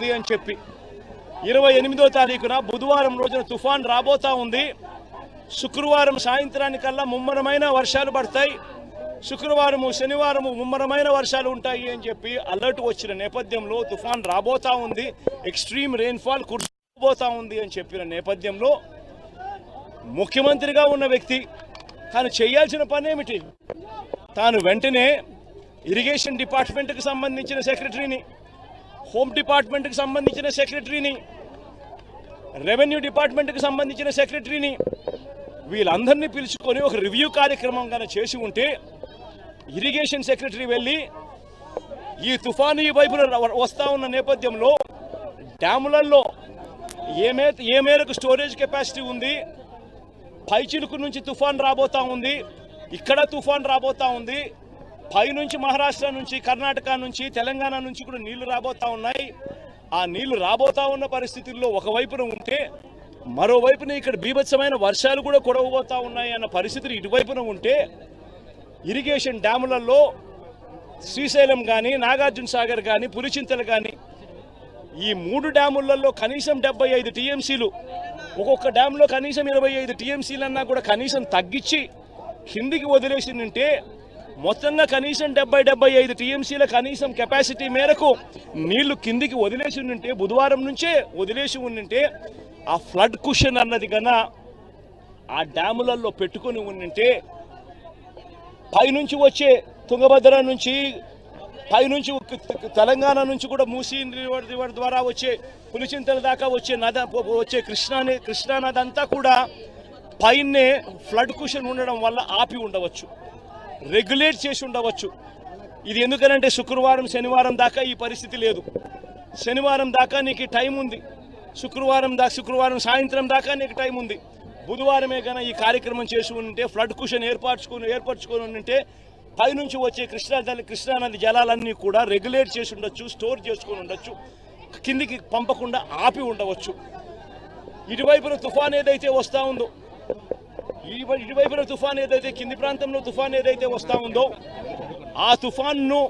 ఉంది అని చెప్పి. ఇరవై ఎనిమిదో తారీఖున బుధవారం రోజున తుఫాన్ రాబోతా ఉంది. శుక్రవారం సాయంత్రానికల్లా ముమ్మరమైన వర్షాలు పడతాయి. శుక్రవారము శనివారము ముమ్మరమైన వర్షాలు ఉంటాయి అని చెప్పి అలర్ట్ వచ్చిన నేపథ్యంలో తుఫాన్ రాబోతా ఉంది. ఎక్స్ట్రీమ్ రెయిన్ఫాల్ కుర్చోబోతా ఉంది అని చెప్పిన నేపథ్యంలో ముఖ్యమంత్రిగా ఉన్న వ్యక్తి తాను చేయాల్సిన పని ఏమిటి? తాను వెంటనే ఇరిగేషన్ డిపార్ట్మెంట్కి సంబంధించిన సెక్రటరీని హోమ్ డిపార్ట్మెంట్కి సంబంధించిన సెక్రటరీని రెవెన్యూ డిపార్ట్మెంట్కి సంబంధించిన సెక్రటరీని వీళ్ళందరినీ పిలుచుకొని ఒక రివ్యూ కార్యక్రమం కానీ చేసి ఉంటే ఇరిగేషన్ సెక్రటరీ వెళ్ళి ఈ తుఫాను ఈ వైపున వస్తూ వస్తా ఉన్న నేపథ్యంలో డ్యాములలో ఏ మే ఏ మేరకు స్టోరేజ్ కెపాసిటీ ఉంది పైచిలుకు నుంచి తుఫాన్ రాబోతా ఉంది ఇక్కడ తుఫాన్ రాబోతా ఉంది పైనుంచి మహారాష్ట్ర నుంచి కర్ణాటక నుంచి తెలంగాణ నుంచి కూడా నీళ్ళు రాబోతా ఉన్నాయి. ఆ నీళ్ళు రాబోతా ఉన్న పరిస్థితుల్లో ఒకవైపున ఉంటే మరోవైపున ఇక్కడ బీభత్సమైన వర్షాలు కూడా కొడవబోతా ఉన్నాయి అన్న పరిస్థితులు ఇటువైపున ఉంటే ఇరిగేషన్ డ్యాములలో శ్రీశైలం కానీ నాగార్జున సాగర్ కానీ పులిచింతలు కానీ ఈ మూడు డ్యాములలో కనీసం డెబ్బై ఐదు టీఎంసీలు ఒక్కొక్క డ్యాంలో కనీసం ఇరవై ఐదు టీఎంసీలన్నా కూడా కనీసం తగ్గించి కిందికి వదిలేసిందంటే మొత్తంగా కనీసం డెబ్బై డెబ్బై ఐదు టీఎంసీల కనీసం కెపాసిటీ మేరకు నీళ్ళు కిందికి వదిలేసి ఉంటే బుధవారం నుంచే వదిలేసి ఉంటే ఆ ఫ్లడ్ కుషన్ అన్నది కన్నా ఆ డ్యాములలో పెట్టుకొని ఉంటే పైనుంచి వచ్చే తుంగభద్ర నుంచి పైనుంచి తెలంగాణ నుంచి కూడా మూసీ రివర్ రివర్ ద్వారా వచ్చే పులిచింతల దాకా వచ్చే నద వచ్చే కృష్ణా కృష్ణా నది అంతా కూడా పైనే ఫ్లడ్ కుషన్ ఉండడం వల్ల ఆపి ఉండవచ్చు. రెగ్యులేట్ చేసి ఉండవచ్చు. ఇది ఎందుకనంటే శుక్రవారం శనివారం దాకా ఈ పరిస్థితి లేదు. శనివారం దాకా నీకు టైం ఉంది. శుక్రవారం దాకా శుక్రవారం సాయంత్రం దాకా నీకు టైం ఉంది. బుధవారమే కనుక ఈ కార్యక్రమం చేసి ఉంటే ఫ్లడ్ కుషన్ ఏర్పరచుకుని ఏర్పరచుకొని ఉంటే పైనుంచి వచ్చే కృష్ణా నది కృష్ణానది జలాలన్నీ కూడా రెగ్యులేట్ చేసి ఉండొచ్చు స్టోర్ చేసుకొని ఉండొచ్చు. కిందికి పంపకుండా ఆపి ఉండవచ్చు. ఇటువైపున తుఫాన్ ఏదైతే వస్తూ ఉందో ఇటువైపున తుఫాన్ ఏదైతే కింది ప్రాంతంలో తుఫాన్ ఏదైతే వస్తూ ఉందో ఆ తుఫాన్ను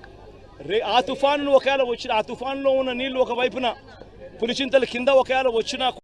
రే ఆ తుఫాన్ను ఒకవేళ వచ్చిన ఆ తుఫాన్లో ఉన్న నీళ్ళు ఒకవైపున పులిచింతల కింద ఒకవేళ వచ్చినా